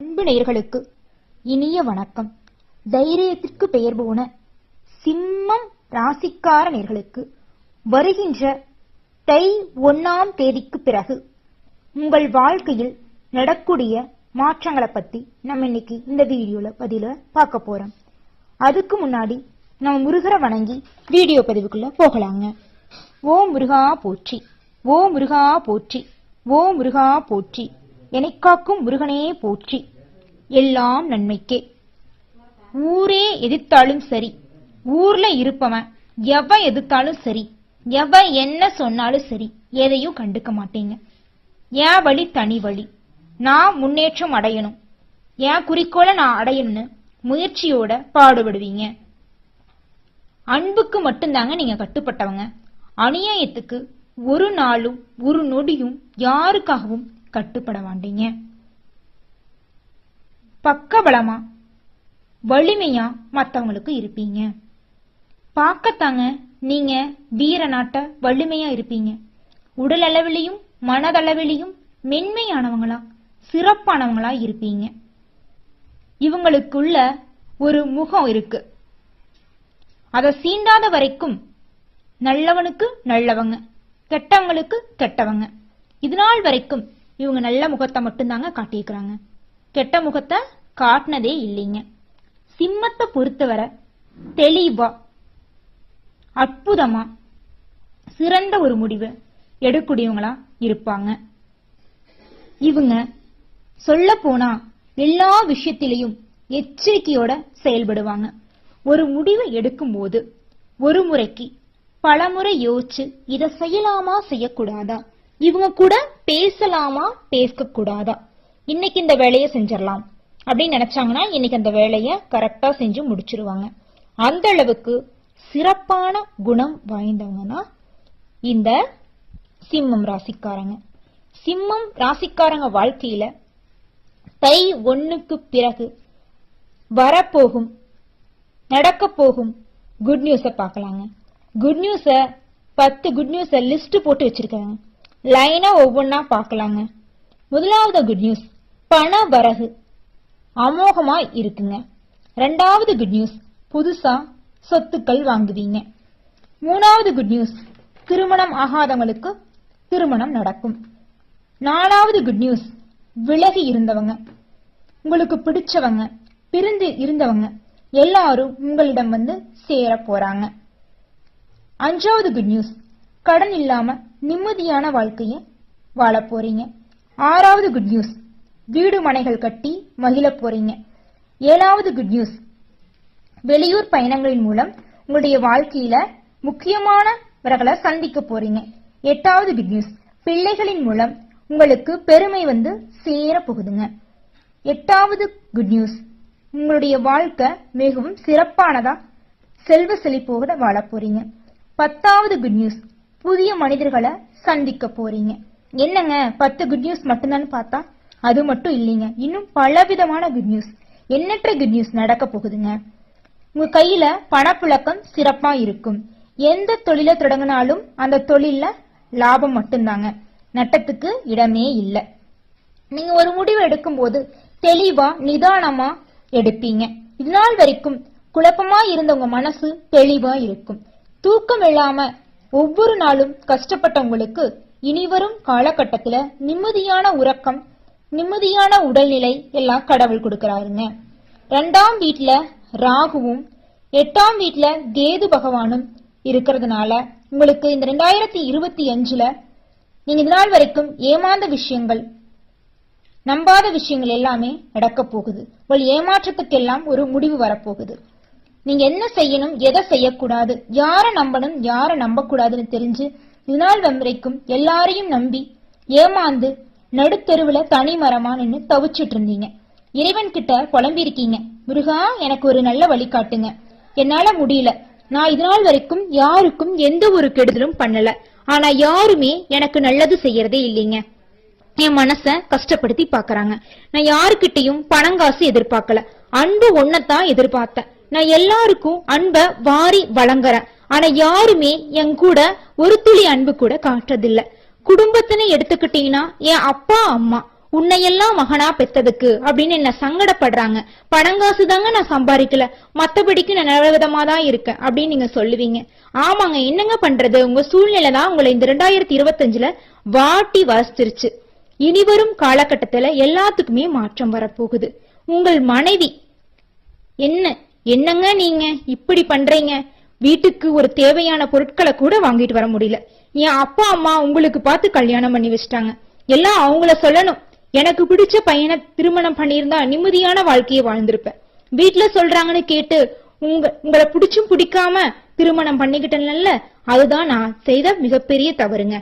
அன்பு நேயர்களுக்கு இனிய வணக்கம். தைரியத்திற்கு பெயர் போன சிம்மம் ராசிக்கார நேர்களுக்கு வருகின்ற தை ஒன்னாம் தேதிக்கு பிறகு உங்கள் வாழ்க்கையில் நடக்கூடிய மாற்றங்களை பத்தி நம்ம இன்னைக்கு இந்த வீடியோல பதில பார்க்க போறோம். அதுக்கு முன்னாடி நம்ம முருகரை வணங்கி வீடியோ பதிவுக்குள்ள போகலாங்க. ஓ முருகா போற்றி ஓ முருகா போற்றி ஓ முருகா போற்றி எனைக் காக்கும் முருகனே போற்றி. எல்லாம் நன்மைக்கே. ஊரே எதிர்த்தாலும் சரி. ஊர்ல இருப்பவன் எவன் எதிர்த்தாலும் சரி. எவன் என்ன சொன்னாலும் சரி. எதையும் கண்டுக்க மாட்டீங்க. என் வழி தனி வழி. நான் முன்னேற்றம் அடையணும். என் குறிக்கோளை நான் அடையணும்னு முயற்சியோட பாடுபடுவீங்க. அன்புக்கு மட்டும்தாங்க நீங்க கட்டுப்பட்டவங்க. அநியாயத்துக்கு ஒரு நாளும் ஒரு நொடியும் யாருக்காகவும் கட்டுப்பட மாட்டீங்க பக்கபலமா வலிமையா மத்தவங்களுக்கு இருப்பீங்க. பார்க்கத்தாங்க நீங்க வீர நாட்ட வலிமையா இருப்பீங்க. உடல் அளவிலையும் மனதளவிலையும் மென்மையானவங்களா சிறப்பானவங்களா இருப்பீங்க. இவங்களுக்குள்ள ஒரு முகம் இருக்கு. அதை சீண்டாத வரைக்கும் நல்லவனுக்கு நல்லவங்க கெட்டவங்களுக்கு கெட்டவங்க. இது நாள் வரைக்கும் இவங்க நல்ல முகத்தை மட்டும்தாங்க காட்டியிருக்கிறாங்க. கெட்ட முகத்தை காட்டினதே இல்லைங்க. சிம்மத்தை பொறுத்தவரை தெளிவா அற்புதமா சிறந்த ஒரு முடிவை எடுக்கூடியவங்களா இருப்பாங்க. இவங்க சொல்ல போனா எல்லா விஷயத்திலையும் எச்சரிக்கையோட செயல்படுவாங்க. ஒரு முடிவை எடுக்கும்போது ஒரு முறைக்கு பலமுறை யோசிச்சு இதை செய்யலாமா செய்யக்கூடாதா? இவங்க கூட பேசலாமா பேசக்கூடாதா? இன்னைக்கு இந்த வேலையை செஞ்சிடலாம். அப்படின்னு நினைச்சாங்கன்னா இன்னைக்கு அந்த வேலையை கரெக்டா செஞ்சு முடிச்சிருவாங்க. அந்த அளவுக்கு சிறப்பான குணம் வாய்ந்தவங்கன்னா இந்த சிம்மம் ராசிக்காரங்க. சிம்மம் ராசிக்காரங்க வாழ்க்கையில தை ஒண்ணுக்கு பிறகு வரப்போகும் நடக்க போகும் குட் நியூஸ பார்க்கலாங்க. குட் நியூஸ பத்து குட் நியூஸ லிஸ்ட் போட்டு வச்சிருக்காங்க. லைனா ஒவ்வொன்னா பார்க்கலாங்க. முதலாவது குட் நியூஸ் பண வரகு. அமோகமா இருக்குங்க. ரெண்டாவது குட் நியூஸ் புதுசா சொத்துக்கள் வாங்குவீங்க. மூணாவது குட் நியூஸ் திருமணம் ஆகாதவங்களுக்கு திருமணம் நடக்கும். நாலாவது குட் நியூஸ் விலகி இருந்தவங்க. உங்களுக்கு பிடிச்சவங்க பிரிந்து இருந்தவங்க எல்லாரும் உங்களிடம் வந்து சேர போறாங்க. அஞ்சாவது குட் நியூஸ் கடன் இல்லாம நிம்மதியான வாழ்க்கைய வாழ போறீங்க. ஆறாவது குட் நியூஸ் வீடு மனைகள் கட்டி மகிழ போறீங்க. ஏழாவது குட் நியூஸ் வெளியூர் பயணங்களின் மூலம் உங்களுடைய வாழ்க்கையில முக்கியமானவர்களை சந்திக்க போறீங்க. எட்டாவது குட் நியூஸ் பிள்ளைகளின் மூலம் உங்களுக்கு பெருமை வந்து சேர போகுதுங்க. எட்டாவது குட் நியூஸ் உங்களுடைய வாழ்க்கை மிகவும் சிறப்பானதா செல்வ செழிப்போட வாழ போறீங்க. பத்தாவது குட் நியூஸ் புதிய மனிதர்களை சந்திக்க போறீங்க. என்னங்க பத்து குட் நியூஸ் மட்டும்தான் பார்த்தா? அது மட்டும் இல்லைங்க. இன்னும் பலவிதமான குட் நியூஸ் எண்ணற்ற குட் நியூஸ் நடக்க போகுதுங்க? உங்க கையில பணப்புழக்கம் சிறப்பா இருக்கும். எந்த தொழிலை தொடங்கினாலும் அந்த தொழில்ல லாபம் மட்டும்தாங்க. நட்டத்துக்கு இடமே இல்லை. நீங்க ஒரு முடிவு எடுக்கும்போது தெளிவா நிதானமா எடுப்பீங்க. இந்நாள் வரைக்கும் குழப்பமா இருந்த உங்க மனசு தெளிவா இருக்கும். தூக்கம் இல்லாம ஒவ்வொரு நாளும் கஷ்டப்பட்டவங்களுக்கு இனிவரும் காலகட்டத்துல நிம்மதியான உறக்கம் நிம்மதியான உடல்நிலை எல்லாம் கடவுள் கொடுக்கறாருங்க. ரெண்டாம் வீட்டுல ராகுவும் எட்டாம் வீட்டுல கேது பகவானும் இருக்கிறதுனால உங்களுக்கு இந்த ரெண்டாயிரத்தி இருபத்தி அஞ்சுல நீங்க இது நாள் வரைக்கும் ஏமாந்த விஷயங்கள் நம்பாத விஷயங்கள் எல்லாமே நடக்க போகுது. உங்கள் ஏமாற்றத்துக்கெல்லாம் ஒரு முடிவு வரப்போகுது. நீங்க என்ன செய்யணும் எதை செய்யக்கூடாது யாரை நம்பணும் யாரை நம்பக்கூடாதுன்னு தெரிஞ்சு இதுநாள் வரைக்கும் எல்லாரையும் நம்பி ஏமாந்து நடுத்தெருவுல தனி மரமா தவிச்சிட்டு இருந்தீங்க இறைவன் கிட்ட புலம்பி இருக்கீங்க முருகா எனக்கு ஒரு நல்ல வழி காட்டுங்க. என்னால முடியல. நான் இது நாள் வரைக்கும் யாருக்கும் எந்த ஒரு கெடுதலும் பண்ணல. ஆனா யாருமே எனக்கு நல்லது செய்யறதே இல்லைங்க. என் மனச கஷ்டப்படுத்தி பாக்குறாங்க நான் யாருக்கிட்டையும் பணங்காசு எதிர்பார்க்கல. அன்பு ஒன்னத்தான் எதிர்பார்த்தேன். நான் எல்லாருக்கும் அன்ப வாரி வழங்குறேன். ஆனா யாருமே என் கூட ஒரு துளி அன்பு கூட காட்டுறதில்ல. குடும்பத்தினை எடுத்துக்கிட்டீங்கன்னா என் அப்பா அம்மா உன்னையெல்லாம் மகனா பெத்ததுக்கு அப்படின்னு என்ன சங்கடப்படுறாங்க. பணங்காசு தாங்க நான் சம்பாதிக்கல. மத்தபடிக்கு நான் நல்ல விதமா தான் இருக்கேன் அப்படின்னு நீங்க சொல்லுவீங்க. ஆமாங்க என்னங்க பண்றது? உங்க சூழ்நிலை தான் உங்களை இந்த ரெண்டாயிரத்தி இருபத்தஞ்சுல வாட்டி வசிச்சிருச்சு. இனிவரும் காலகட்டத்துல எல்லாத்துக்குமே மாற்றம் வரப்போகுது. உங்கள் மனைவி என்ன என்னங்க நீங்க இப்படி பண்றீங்க? வீட்டுக்கு ஒரு தேவையான பொருட்களை கூட வாங்கிட்டு வர முடியல. என் அப்பா அம்மா உங்களுக்கு பார்த்து கல்யாணம் பண்ணி வச்சிட்டாங்க. எல்லாம் அவங்கள சொல்லணும். எனக்கு பிடிச்ச பையனை திருமணம் பண்ணியிருந்தா நிம்மதியான வாழ்க்கையை வாழ்ந்திருப்பேன். வீட்டுல சொல்றாங்கன்னு கேட்டு உங்க உங்களை பிடிச்சும் பிடிக்காம திருமணம் பண்ணிக்கிட்டேன்ல அதுதான் நான் செய்த மிகப்பெரிய தவறுங்க.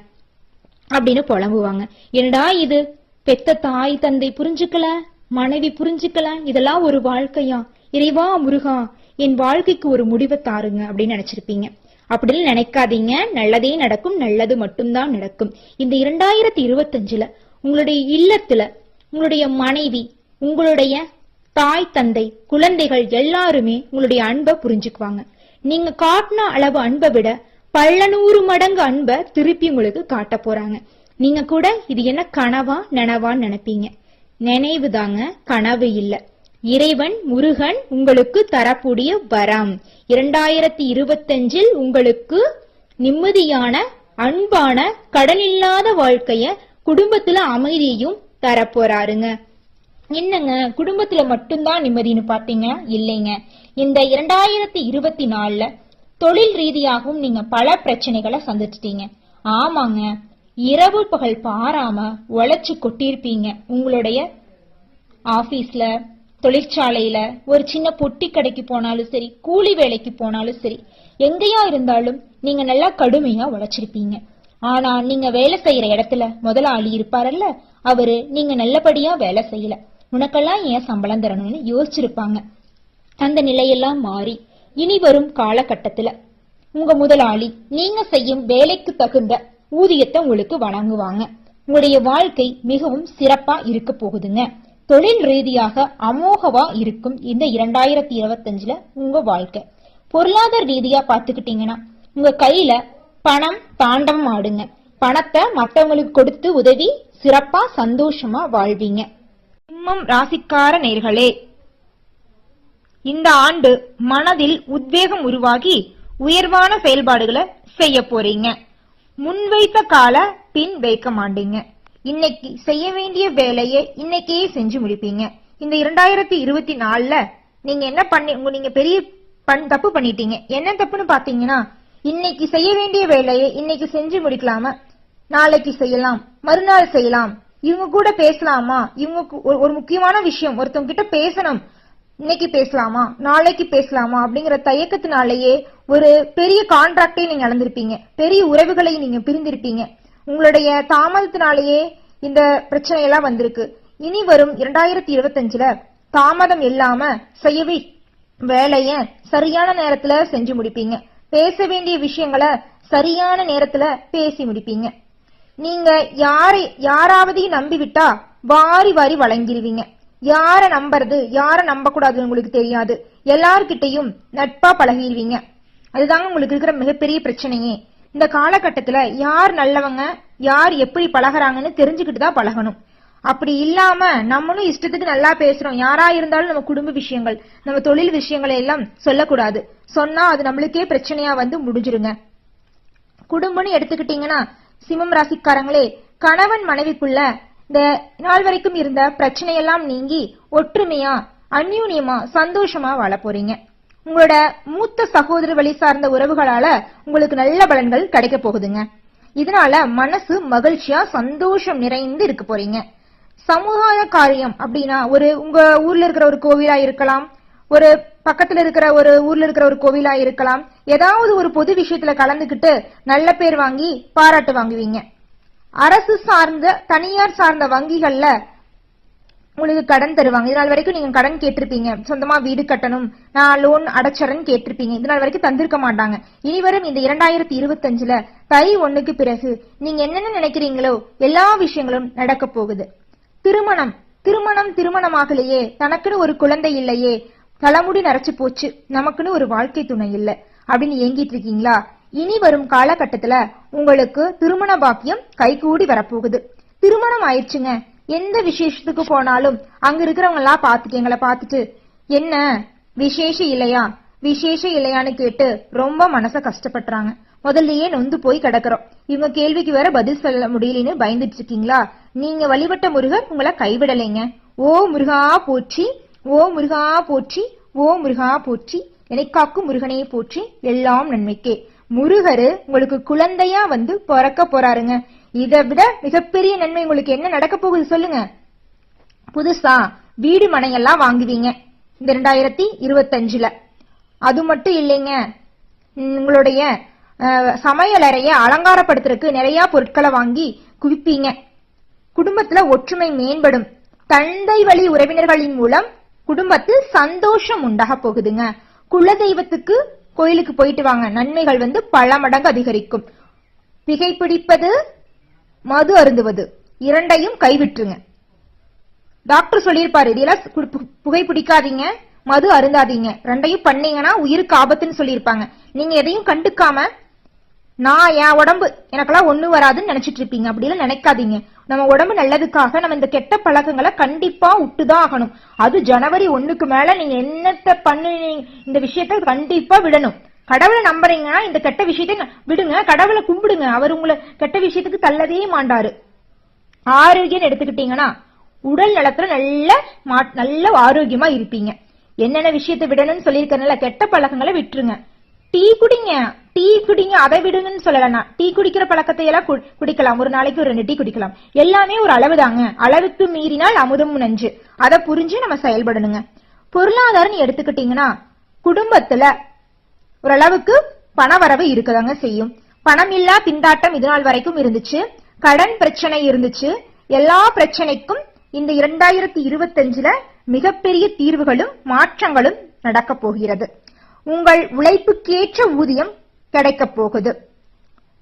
அப்படின்னு புலம்புவாங்க. என்னடா இது? பெத்த தாய் தந்தை புரிஞ்சுக்கல? மனைவி புரிஞ்சுக்கல? இதெல்லாம் ஒரு வாழ்க்கையா? இறைவா முருகா என் வாழ்க்கைக்கு ஒரு முடிவை தாருங்க அப்படின்னு நினைச்சிருப்பீங்க. அப்படின்னு நினைக்காதீங்க. நல்லதே நடக்கும் நல்லது மட்டும்தான் நடக்கும். இந்த இரண்டாயிரத்தி இருபத்தஞ்சுல உங்களுடைய இல்லத்துல உங்களுடைய மனைவி உங்களுடைய தாய் தந்தை குழந்தைகள் எல்லாருமே உங்களுடைய அன்பை புரிஞ்சுக்குவாங்க. நீங்க காட்டின அளவு அன்பை விட பல நூறு மடங்கு அன்பை திருப்பி உங்களுக்கு காட்ட போறாங்க. நீங்க கூட இது என்ன கனவா நனவான்னு நினைப்பீங்க. நினைவு தாங்க கனவு இல்லை. இறைவன் முருகன் உங்களுக்கு தரக்கூடிய வரம். இரண்டாயிரத்தி இருபத்தஞ்சில் உங்களுக்கு நிம்மதியான அன்பான கடனில்லாத வாழ்க்கைய குடும்பத்துல அமைதியையும் தரப்போறாருங்க. என்னங்க குடும்பத்துல மட்டும்தான் நிம்மதின்னு பாத்தீங்க? இல்லைங்க. இந்த இரண்டாயிரத்தி இருபத்தி நாலுல தொழில் ரீதியாகவும் நீங்க பல பிரச்சனைகளை சந்திச்சிட்டீங்க. ஆமாங்க. இரவு பகல் பாராம உழைச்சு கொட்டியிருப்பீங்க உங்களுடைய ஆபீஸ்ல தொழிற்சாலையில ஒரு சின்ன பொட்டி கடைக்கு போனாலும் சரி கூலி வேலைக்கு போனாலும் சரி எங்கேயா இருந்தாலும் நீங்க நல்லா கடுமையா உழைச்சிருப்பீங்க. ஆனா நீங்க வேலை செய்யற இடத்துல முதலாளி இருப்பாரல்ல அவரு நீங்க நல்லபடியா வேலை செய்யல. உனக்கெல்லாம் ஏன் சம்பளம் தரணும்னு யோசிச்சிருப்பாங்க. அந்த நிலையெல்லாம் மாறி இனி வரும் காலகட்டத்துல உங்க முதலாளி நீங்க செய்யும் வேலைக்கு தகுந்த ஊதியத்தை உங்களுக்கு வழங்குவாங்க. உங்களுடைய வாழ்க்கை மிகவும் சிறப்பா இருக்க போகுதுங்க. தொழில் ரீதியாக அமோகவா இருக்கும் இந்த இரண்டாயிரத்தி இருபத்தஞ்சுல உங்க வாழ்க்கை. பொருளாதார ரீதியா பாத்துக்கிட்டீங்கன்னா உங்க கையில பணம் தாண்டவம் ஆடுங்க. பணத்தை மற்றவங்களுக்கு கொடுத்து உதவி சிறப்பா சந்தோஷமா வாழ்வீங்க. சிம்மம் ராசிக்கார நேர்களே இந்த ஆண்டு மனதில் உத்வேகம் உருவாகி உயர்வான செயல்பாடுகளை செய்ய போறீங்க. முன்வைத்த கால பின் வைக்க மாட்டீங்க. இன்னைக்கு செய்ய வேண்டிய வேலையை இன்னைக்கே செஞ்சு முடிப்பீங்க. இந்த இரண்டாயிரத்தி இருபத்தி நாலுல நீங்க என்ன பண்ணி உங்க நீங்க பெரிய பண் தப்பு பண்ணிட்டீங்க. என்ன தப்புன்னு பாத்தீங்கன்னா இன்னைக்கு செய்ய வேண்டிய வேலையை இன்னைக்கு செஞ்சு முடிக்கலாம. நாளைக்கு செய்யலாம் மறுநாள் செய்யலாம். இவங்க கூட பேசலாமா? இவங்க ஒரு- ஒரு முக்கியமான விஷயம் ஒருத்தவங்க கிட்ட பேசணும். இன்னைக்கு பேசலாமா? நாளைக்கு பேசலாமா? அப்படிங்கிற தயக்கத்தினாலேயே ஒரு பெரிய கான்ட்ராக்டே நீங்க இழந்திருப்பீங்க பெரிய உறவுகளை நீங்க பிரிந்திருப்பீங்க. உங்களுடைய தாமதத்தினாலேயே இந்த பிரச்சனையெல்லாம் வந்திருக்கு. இனி வரும் இரண்டாயிரத்தி இருபத்தஞ்சுல தாமதம் இல்லாம செய்யவே வேலைய சரியான நேரத்துல செஞ்சு முடிப்பீங்க. பேச வேண்டிய விஷயங்களை சரியான நேரத்துல பேசி முடிப்பீங்க. நீங்க யாரை யாராவதையும் நம்பிவிட்டா வாரி வாரி வழங்கிடுவீங்க யார நம்புறது யார நம்ப கூடாதுன்னு உங்களுக்கு தெரியாது. எல்லார்கிட்டையும் நட்பா பழகிடுவீங்க அதுதாங்க உங்களுக்கு இருக்கிற மிகப்பெரிய பிரச்சனையே. இந்த காலகட்டத்துல யார் நல்லவங்க யார் எப்படி பழகுறாங்கன்னு தெரிஞ்சுக்கிட்டு தான் பழகணும். அப்படி இல்லாம நம்மளும் இஷ்டத்துக்கு நல்லா பேசுறோம். யாரா இருந்தாலும் நம்ம குடும்ப விஷயங்கள் நம்ம தொழில் விஷயங்களை எல்லாம் சொல்லக்கூடாது. சொன்னா அது நம்மளுக்கே பிரச்சனையா வந்து முடிஞ்சிருங்க. குடும்பம்னு எடுத்துக்கிட்டீங்கன்னா சிம்மம் ராசிக்காரங்களே கணவன் மனைவிக்குள்ள இந்த நாள் வரைக்கும் இருந்த பிரச்சனையெல்லாம் நீங்கி ஒற்றுமையா அந்யூன்யமா சந்தோஷமா வாழ போறீங்க. உங்களோட மூத்த சகோதர வழி சார்ந்த உறவுகளால உங்களுக்கு நல்ல பலன்கள் கிடைக்க போகுதுங்க. இதனால மனசு மகிழ்ச்சியா சந்தோஷம் நிறைந்து இருக்க போறீங்க. சமுதாய காரியம் அப்படின்னா ஒரு உங்க ஊர்ல இருக்கிற ஒரு கோவிலா இருக்கலாம் ஒரு பக்கத்துல இருக்கிற ஒரு ஊர்ல இருக்கிற ஒரு கோவிலா இருக்கலாம் ஏதாவது ஒரு பொது விஷயத்துல கலந்துக்கிட்டு நல்ல பேர் வாங்கி பாராட்டு வாங்குவீங்க. அரசு சார்ந்த தனியார் சார்ந்த வங்கிகள்ல உங்களுக்கு கடன் தருவாங்க. இதனால் வரைக்கும் நீங்க கடன் கேட்டிருப்பீங்க. சொந்தமா வீடு கட்டணும். நான் லோன் அடைச்சரன்னு கேட்டிருப்பீங்க. இதனால் வரைக்கும் தந்திருக்க மாட்டாங்க. இனி வரும் இந்த இரண்டாயிரத்தி இருபத்தஞ்சுல தை ஒண்ணுக்கு பிறகு நீங்க என்னென்ன நினைக்கிறீங்களோ எல்லா விஷயங்களும் நடக்க போகுது. திருமணம். திருமணம் திருமணமாகலையே. தனக்குன்னு ஒரு குழந்தை இல்லையே. தலைமுடி நரைச்சு போச்சு. நமக்குன்னு ஒரு வாழ்க்கை துணை இல்லை. அப்படின்னு ஏங்கிட்டு இருக்கீங்களா? இனி வரும் காலகட்டத்துல உங்களுக்கு திருமண பாக்கியம் கைகூடி வரப்போகுது. திருமணம் ஆயிடுச்சுங்க. எந்த விசேஷத்துக்கு போனாலும் அங்க இருக்கிறவங்க எல்லாம் பாத்துட்டு எங்களை பாத்துட்டு என்ன விசேஷம் இல்லையா? விசேஷம் இல்லையான்னு கேட்டு ரொம்ப மனச கஷ்டப்படுறாங்க முதல்லயே நொந்து போய் கிடக்குறோம். இவங்க கேள்விக்கு வேற பதில் சொல்ல முடியலன்னு பயந்துட்டு இருக்கீங்களா? நீங்க வழிபட்ட முருகர் உங்களை கைவிடலைங்க. ஓ முருகா போற்றி ஓ முருகா போற்றி ஓ முருகா போற்றி எனக்காக்கும் முருகனையே போற்றி எல்லாம் நன்மைக்கே. முருகரு உங்களுக்கு குழந்தையா வந்து பிறக்க போறாருங்க. இதை விட மிகப்பெரிய நன்மை உங்களுக்கு என்ன நடக்க போகுது சொல்லுங்க. புதுசா வீடு மனையெல்லாம் வாங்குவீங்க இந்த ரெண்டாயிரத்தி இருபத்தஞ்சுல. அது மட்டும் இல்லைங்க உங்களுடைய சமையலறைய அலங்காரப்படுத்துறதுக்கு நிறைய பொருட்களை வாங்கி குவிப்பீங்க. குடும்பத்துல ஒற்றுமை மேம்படும். தந்தை வழி உறவினர்களின் மூலம் குடும்பத்தில் சந்தோஷம் உண்டாக போகுதுங்க. குலதெய்வத்துக்கு கோயிலுக்கு போயிட்டு வாங்க. நன்மைகள் வந்து பல மடங்கு அதிகரிக்கும். பிகைப்பிடிப்பது மது அருந்துவது. இரண்டையும் கைவிட்டுருங்க. டாக்டர் சொல்லியிருப்பாரு இதெல்லாம் கு- பு- புகை பிடிக்காதீங்க மது அருந்தாதீங்க. ரெண்டையும் பண்ணீங்கன்னா உயிருக்கு ஆபத்துன்னு சொல்லியிருப்பாங்க. நீங்க எதையும் கண்டுக்காம நான் என் உடம்பு எனக்கெல்லாம் ஒண்ணு வராதுன்னு நினைச்சிட்டு இருப்பீங்க. அப்படிலாம் நினைக்காதீங்க. நம்ம உடம்பு நல்லதுக்காக நம்ம இந்த கெட்ட பழக்கங்களை கண்டிப்பா விட்டுதான் ஆகணும். அது ஜனவரி ஒண்ணுக்கு மேல நீங்க என்னத்த பண்ணு இந்த விஷயத்த கண்டிப்பா விடணும். கடவுளை நம்புறீங்கன்னா இந்த கெட்ட விஷயத்தை விடுங்க கடவுளை கும்பிடுங்க. அவர் உங்களை கெட்ட விஷயத்துக்கு தள்ளதே மாண்டாரு ஆரோக்கியம் எடுத்துக்கிட்டீங்கன்னா உடல் நலத்துல நல்ல மா- நல்ல ஆரோக்கியமா இருப்பீங்க. என்னென்ன விஷயத்தை விடணும்னு சொல்லியிருக்கனால கெட்ட பழக்கங்களை விட்டுருங்க. டீ குடிங்க. டீ குடிங்க அதை விடுங்கன்னு சொல்லல டீ குடிக்கிற பழக்கத்தை எல்லாம் கு- குடிக்கலாம். ஒரு நாளைக்கு ஒரு ரெண்டு டீ குடிக்கலாம். எல்லாமே ஒரு அளவு தாங்க அளவுக்கு மீறினால் அமுதம் நஞ்சு. அதை புரிஞ்சு நம்ம செயல்படணுங்க. பொருளாதாரம் எடுத்துக்கிட்டீங்கன்னா குடும்பத்துல ஓரளவுக்கு பணவரவு இருக்கதாங்க செய்யும். பணம் இல்லா திண்டாட்டம் இது நாள் வரைக்கும் இருந்துச்சு. கடன் பிரச்சனை இருந்துச்சு. எல்லா பிரச்சனைக்கும் இந்த இரண்டாயிரத்தி இருபத்தஞ்சுல மிகப்பெரிய தீர்வுகளும் மாற்றங்களும் நடக்க போகிறது. உங்கள் உழைப்புக்கேற்ற ஊதியம் கிடைக்க போகுது.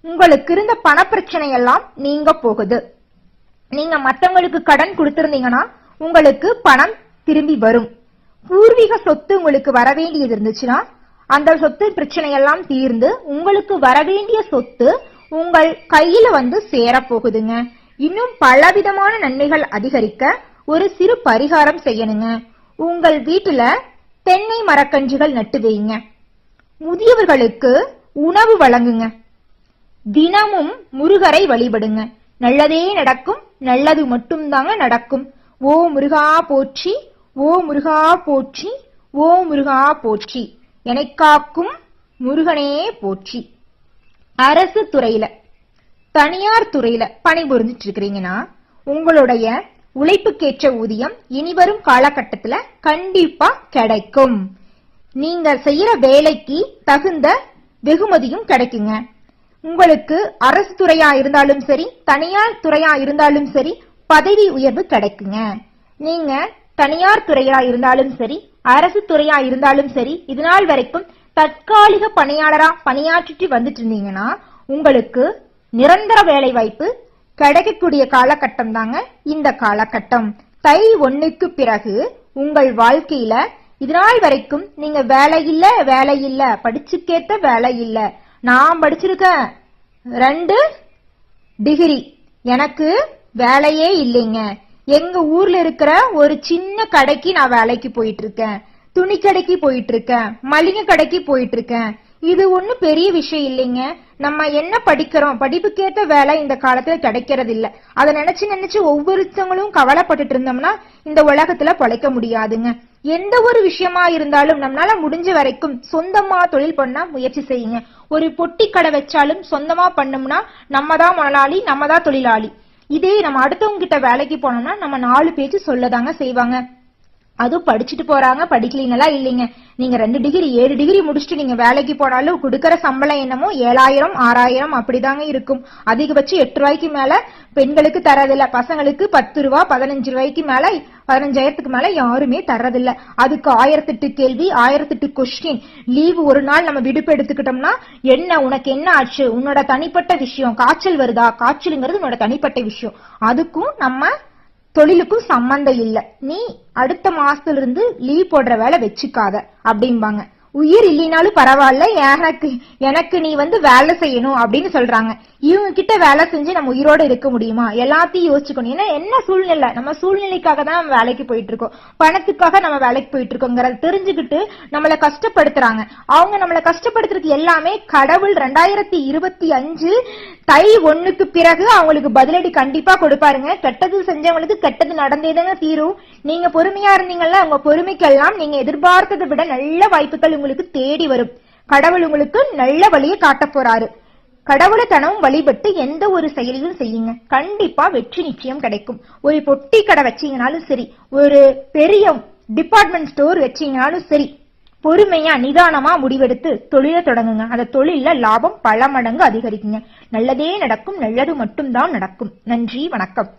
உங்களுக்கு இருந்த பணப்பிரச்சனை எல்லாம் நீங்க போகுது. நீங்க மத்தவங்களுக்கு கடன் கொடுத்திருந்தீங்கன்னா உங்களுக்கு பணம் திரும்பி வரும். பூர்வீக சொத்து உங்களுக்கு வர வேண்டியது இருந்துச்சுன்னா அந்த சொத்து பிரச்சனையெல்லாம் தீர்ந்து உங்களுக்கு வர வேண்டிய சொத்து உங்கள் கையில வந்து சேரப்போகுதுங்க. இன்னும் பலவிதமான நன்மைகள் அதிகரிக்க ஒரு சிறு பரிகாரம் செய்யணுங்க. உங்கள் வீட்டுல தென்னை மரக்கன்றுகள் நட்டு வைங்க. முதியவர்களுக்கு உணவு வழங்குங்க. தினமும் முருகரை வழிபடுங்க. நல்லதே நடக்கும் நல்லது மட்டும்தாங்க நடக்கும். ஓ முருகா போற்றி ஓ முருகா போற்றி ஓ முருகா போற்றி. எனைக்காக்கும் முருகனே போற்றி. அரசு துறையில தனியார் துறையில பணிபுரிஞ்சிட்டு இருக்கிறீங்கன்னா உங்களுடைய உழைப்புக்கேற்ற ஊதியம் இனிவரும் காலகட்டத்துல கண்டிப்பா கிடைக்கும். நீங்க செய்யற வேலைக்கு தகுந்த வெகுமதியும் கிடைக்குங்க. உங்களுக்கு அரசு துறையா இருந்தாலும் சரி தனியார் துறையா இருந்தாலும் சரி பதவி உயர்வு கிடைக்குங்க. நீங்க தனியார் துறையா இருந்தாலும் சரி அரசு துறையா இருந்தாலும் சரி இது நாள் வரைக்கும் தற்காலிக பணியாளரா பணியாற்றிட்டு வந்துட்டு இருந்தீங்கன்னா உங்களுக்கு நிரந்தர வேலை வாய்ப்பு கிடைக்கக்கூடிய காலகட்டம் தாங்க இந்த காலகட்டம். தை ஒண்ணுக்கு பிறகு உங்கள் வாழ்க்கையில இதனால் வரைக்கும் நீங்க வேலை இல்ல வேலை இல்ல படிச்சுக்கேத்த வேலை இல்ல. நான் படிச்சிருக்கேன் ரெண்டு டிகிரி. எனக்கு வேலையே இல்லைங்க. எங்க ஊர்ல இருக்கிற ஒரு சின்ன கடைக்கு நான் வேலைக்கு போயிட்டு இருக்கேன் துணி கடைக்கு போயிட்டு இருக்கேன் மளிகை கடைக்கு போயிட்டு இருக்கேன் இது ஒன்றும் பெரிய விஷயம் இல்லைங்க. நம்ம என்ன படிக்கிறோம்? படிப்புக்கேத்த வேலை இந்த காலத்துல கிடைக்கிறது இல்ல அதை நினைச்சு நினைச்சு ஒவ்வொருத்தவங்களும் கவலைப்பட்டுட்டு இருந்தோம்னா இந்த உலகத்துல பொழைக்க முடியாதுங்க. எந்த ஒரு விஷயமா இருந்தாலும் நம்மளால முடிஞ்ச வரைக்கும் சொந்தமா தொழில் பண்ண முயற்சி செய்யுங்க. ஒரு பொட்டி கடை வச்சாலும் சொந்தமா பண்ணோம்னா நம்ம தான் முதலாளி நம்ம தான் தொழிலாளி. இதே நம்ம அடுத்தவங்க கிட்ட வேலைக்கு போனோம்னா நம்ம நாலு பேச்சு சொல்லதாங்க செய்வாங்க. அதுவும் படிச்சுட்டு போறாங்க படிக்கலீங்களா இல்லைங்க? நீங்க ரெண்டு டிகிரி ஏழு டிகிரி முடிச்சுட்டு நீங்க வேலைக்கு போனாலும் கொடுக்கற சம்பளம் என்னமோ ஏழாயிரம் ஆறாயிரம் அப்படிதாங்க இருக்கும். அதிகபட்சம் எட்டு ரூபாய்க்கு மேல பெண்களுக்கு தரதில்ல பசங்களுக்கு பத்து ரூபா பதினஞ்சு ரூபாய்க்கு மேல பதினஞ்சாயிரத்துக்கு மேல யாருமே தர்றதில்ல. அதுக்கு ஆயிரத்தெட்டு கேள்வி ஆயிரத்தெட்டு கொஸ்டின் லீவு ஒரு நாள் நம்ம விடுப்பு எடுத்துக்கிட்டோம்னா என்ன உனக்கு என்ன ஆச்சு? உன்னோட தனிப்பட்ட விஷயம் காய்ச்சல் வருதா? காய்ச்சலுங்கிறது உன்னோட தனிப்பட்ட விஷயம். அதுக்கும் நம்ம தொழிலுக்கும் சம்பந்தம் இல்ல. நீ அடுத்த மாசத்துல இருந்து லீவ் போடுற வேலை வச்சுக்காத அப்படிம்பாங்க. உயிர் இல்லைனாலும் பரவாயில்ல எனக்கு எனக்கு நீ வந்து வேலை செய்யணும் அப்படின்னு சொல்றாங்க. இவங்க கிட்ட வேலை செஞ்சு நம்ம உயிரோட இருக்க முடியுமா? எல்லாத்தையும் யோசிச்சுக்கணும். ஏன்னா என்ன சூழ்நிலை? நம்ம சூழ்நிலைக்காக தான் நம்ம வேலைக்கு போயிட்டு இருக்கோம் பணத்துக்காக நம்ம வேலைக்கு போயிட்டு இருக்கோங்கிறத தெரிஞ்சுக்கிட்டு நம்மளை கஷ்டப்படுத்துறாங்க. அவங்க நம்மளை கஷ்டப்படுத்துறதுக்கு எல்லாமே கடவுள் ரெண்டாயிரத்தி இருபத்தி அஞ்சு தை ஒண்ணுக்கு பிறகு அவங்களுக்கு பதிலடி கண்டிப்பா கொடுப்பாருங்க. கெட்டது செஞ்சவங்களுக்கு கெட்டது நடந்தேதாங்க தீரும். நீங்க பொறுமையா இருந்தீங்கன்னா உங்க பொறுமைக்கெல்லாம் நீங்க எதிர்பார்த்ததை விட நல்ல வாய்ப்புகள் உங்களுக்கு தேடி வரும். கடவுள் உங்களுக்கு நல்ல வழியை காட்டப் போறாரு. கடவுளை தனமும் வழிபட்டு எந்த ஒரு செயலையும் செய்யுங்க. கண்டிப்பா வெற்றி நிச்சயம் கிடைக்கும். ஒரு பொட்டி கடை வச்சீங்கனாலும் சரி ஒரு பெரிய டிபார்ட்மெண்ட் ஸ்டோர் வச்சீங்கனாலும் சரி பொறுமையா நிதானமா முடிவெடுத்து தொழிலை தொடங்குங்க. அந்த தொழில லாபம் பல மடங்கு அதிகரிக்குங்க. நல்லதே நடக்கும் நல்லது மட்டும்தான் நடக்கும். நன்றி வணக்கம்.